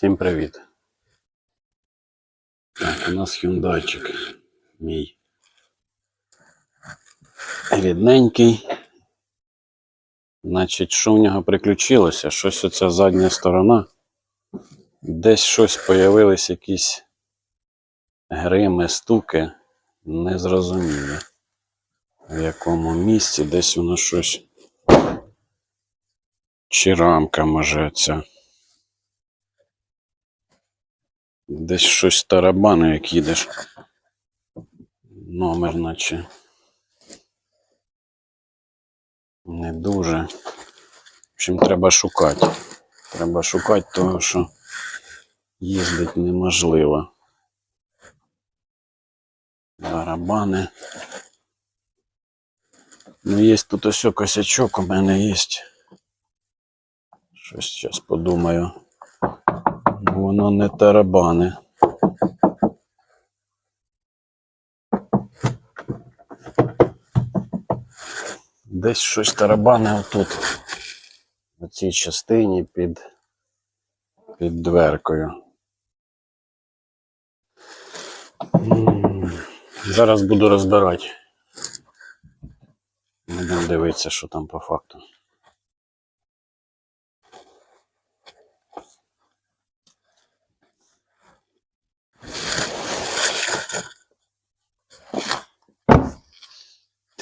Всім привіт. Так, у нас хюндайчик мій. Рідненький. Значить, що в нього приключилося? Щось оця задня сторона. Десь щось появились якісь грими, стуки. Незрозумілі. В якому місці десь воно щось. Чи рамка може ця. Десь щось тарабани, як їдеш. Номер, наче. Не дуже. В общем, треба шукати. Треба шукати того, що їздить неможливо. Барабани. Ну, є тут ось косячок, у мене є. Щось зараз подумаю. Воно не тарабани. Десь щось тарабане отут. У цій частині під, під дверкою. Зараз буду розбирати. Будемо дивитися, що там по факту.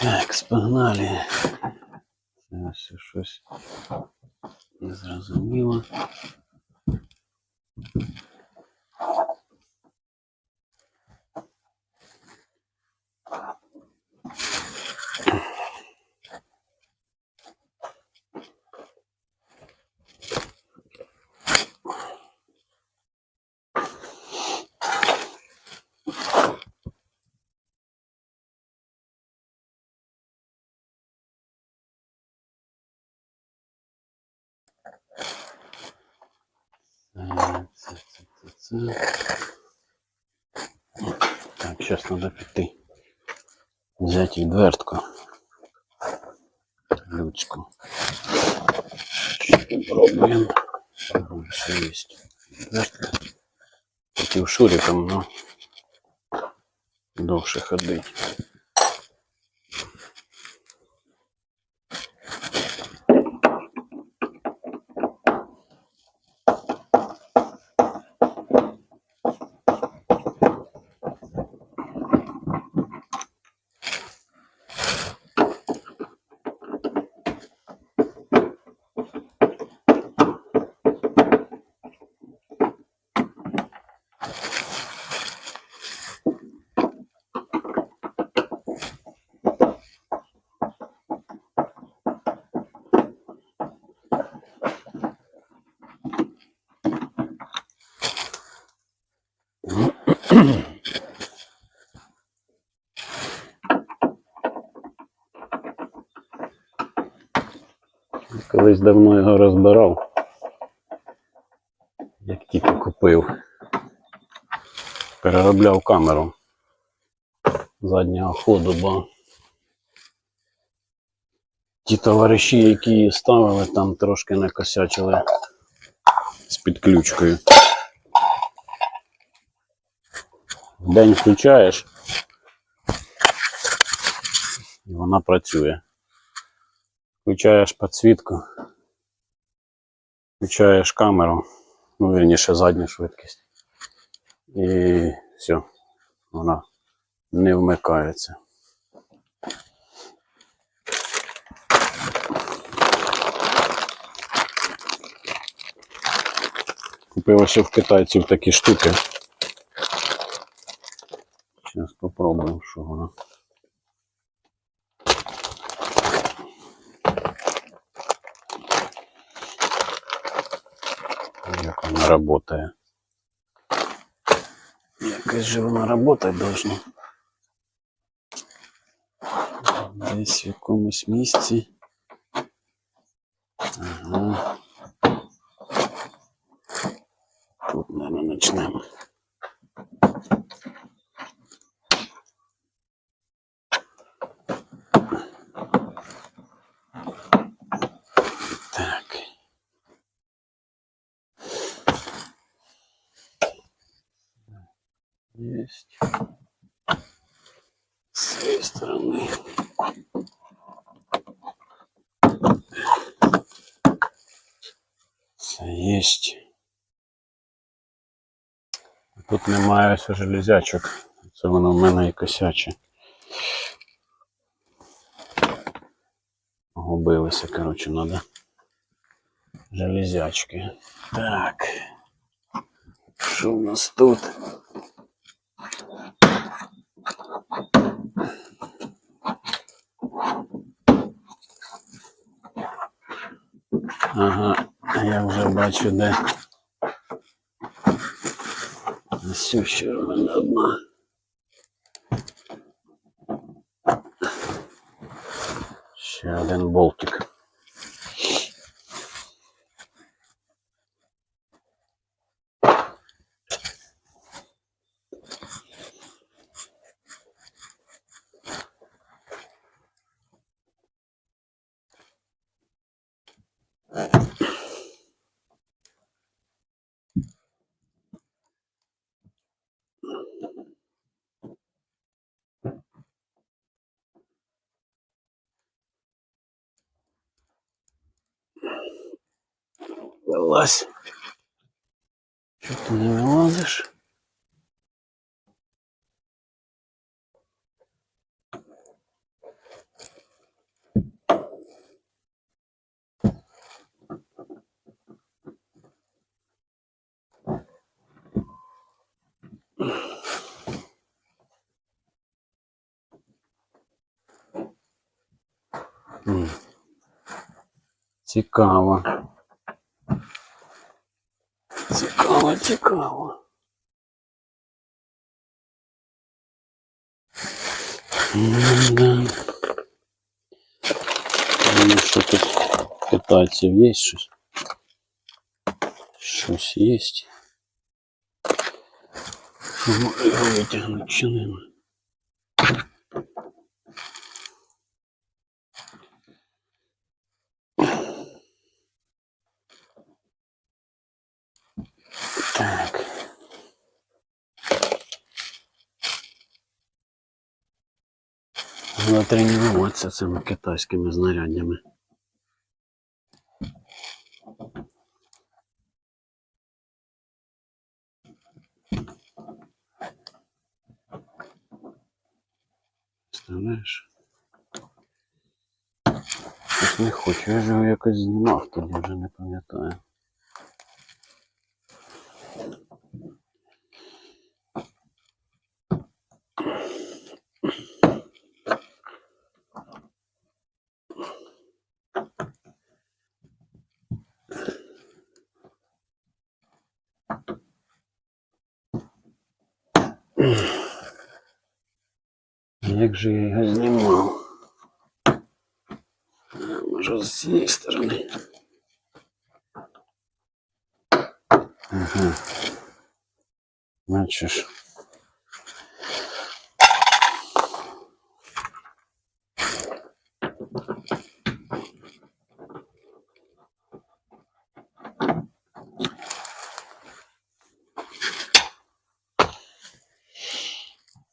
Так, спогнали. Зараз щось незрозуміло. це, це, це. Так, зараз треба піти. Взяти відвертку. Людську. Попробуємо. Ще є відвертка. Хотів шуриком, але довше ходить. Колись давно його розбирав. Як тільки купив. Переробляв камеру заднього ходу, бо ті товариші, які її ставили, там трошки накосячили з підключкою. День включаєш, і вона працює. Включаєш підсвітку, включаєш камеру, ну, вірніше задню швидкість. І все, вона не вмикається. Купив ще в китайців такі штуки. вона работає. Якось же вона работать должна. Десь в якомусь місці. Ага. С этой стороны. Це Есть. Тут немає железячок. Це воно в мене і косяче. Губилися, коротше, надо. Железячки. Так. Що у нас тут? Ага, я вже бачу, де. Ось ще в мене одна. Чого ти не вилазиш? Цікаво. Цікаво, цікаво. М-да. Ну, що тут китайців є щось? Щось є. Що може його витягнути чи нема? Треба тренуватися цими китайськими. Представляєш? Щось не хочу, я ж його якось знімав, тоді вже не пам'ятаю. Як же я його знімав? А, Може з цієї сторони. Ага. Бачиш.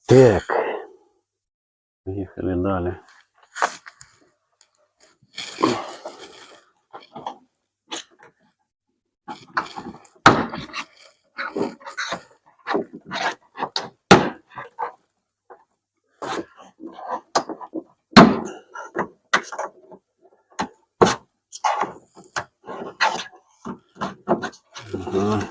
Так. Поїхали далі. Ага.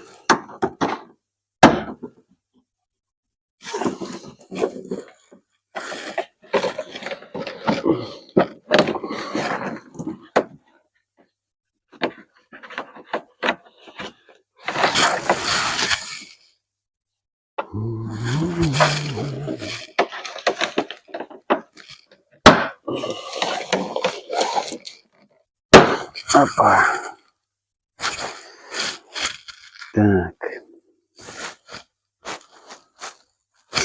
Опа. Так.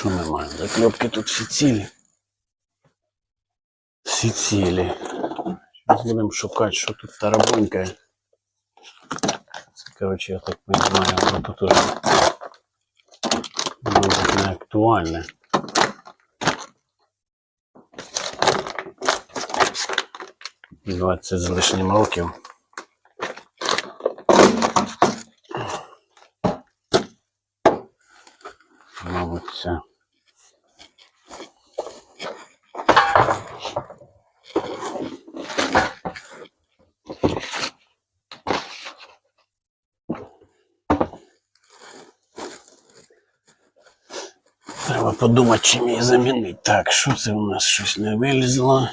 Що ми маємо? Закльопки тут всі цілі. Всі цілі. Зараз будемо шукати, що тут тарабунькає. Це, коротше, я так розумію, воно тут уже. Може, як актуальне. Двадцять з лишнім років. Мабуть, це. Треба подумати, чим її замінити. Так, що це у нас щось не вилізло?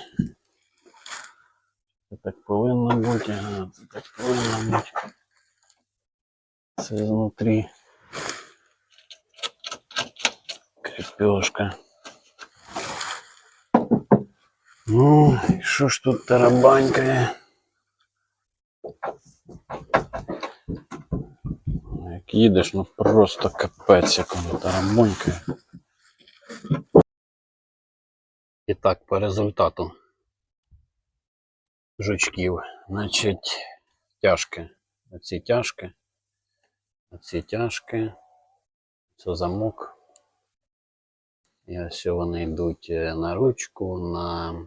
Це так повинно бути, ага, це так повинно бути. Це знутрі. Крепежка. Ну, і що ж тут тарабанькає? Як їдеш, ну просто капець, як воно тарабонькає. І так, по результату жучків. Значить, тяжки. Оці тяжки. Оці тяжки. Це замок. І ось вони йдуть е, на ручку, на е,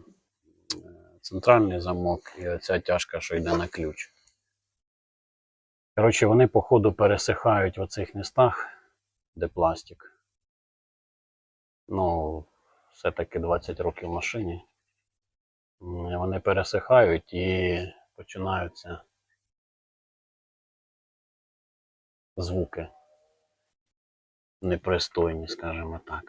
центральний замок, і оця тяжка, що йде на ключ. Коротше, вони, по ходу, пересихають в оцих містах, де пластик. Ну, все-таки 20 років в машині. Вони пересихають і починаються звуки непристойні, скажімо так.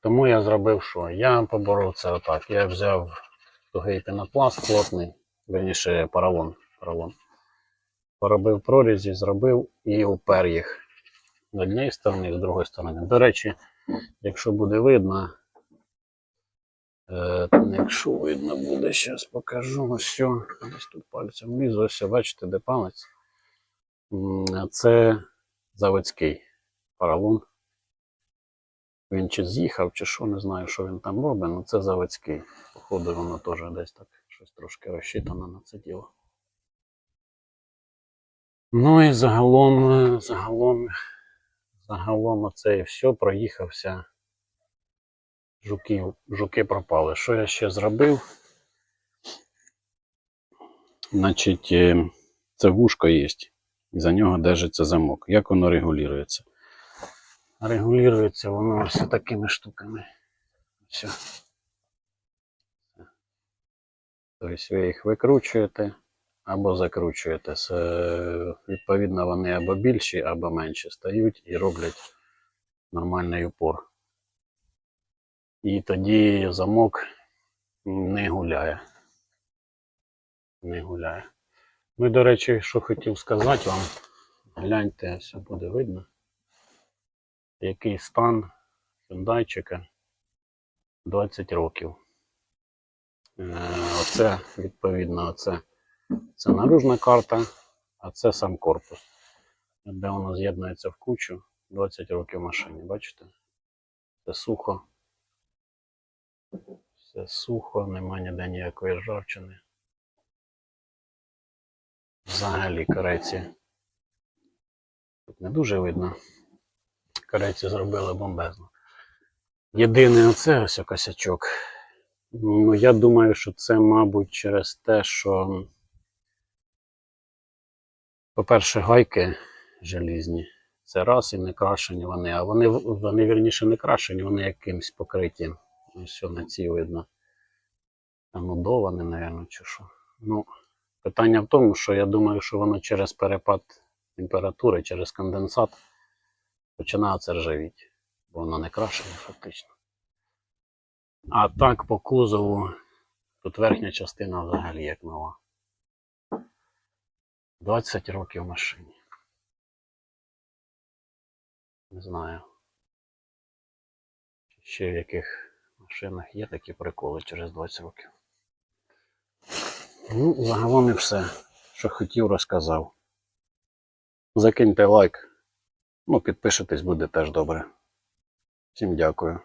Тому я зробив що? Я поборов це отак. Я взяв тугий пенопласт плотний, верніше поролон. поролон. Поробив прорізі, зробив і упер їх з однієї сторони, з другої сторони. До речі, якщо буде видно, е, якщо видно буде, зараз покажу. Ось. Десь тут пальцем влізу, ось бачите, де палець. Це заводський поролон. Він чи з'їхав, чи що, не знаю, що він там робить, але це заводський. Походу, воно теж десь так щось трошки розчитано на це діло. Ну і загалом, загалом, загалом оце і все, проїхався. Жуків, жуки пропали. Що я ще зробив? Значить, е, це вушко є, і за нього держиться замок. Як воно регулюється? Регулюється воно ось такими штуками. Все. Тобто ви їх викручуєте або закручуєте. Е, Відповідно, вони або більші, або менші стають і роблять нормальний упор. І тоді замок не гуляє. Не гуляє. Ну і, до речі, що хотів сказати вам, гляньте, все буде видно. Який стан Hyundaiчика 20 років. Е, Оце, відповідно, оце, це наружна карта, а це сам корпус. Де воно з'єднується в кучу 20 років машині, бачите? Це сухо. Все сухо, нема ніде ніякої ржавчини. Взагалі корейці. Тут не дуже видно. Корейці зробили бомбезно. Єдине оце ось косячок. Ну, я думаю, що це, мабуть, через те, що, по-перше, гайки желізні. Це раз і не крашені вони, а вони, вони вірніше не крашені, вони якимсь покриті. Ось на цій видно. Анудоване, напевно, чи що. Ну, питання в тому, що я думаю, що воно через перепад температури, через конденсат починає це ржавіти, бо воно не крашене фактично. А так по кузову, тут верхня частина взагалі як нова. 20 років в машині. Не знаю. Ще в яких машинах є такі приколи через 20 років. Ну, загалом і все, що хотів, розказав. Закиньте лайк. Ну, підпишитесь буде теж добре. Всім дякую.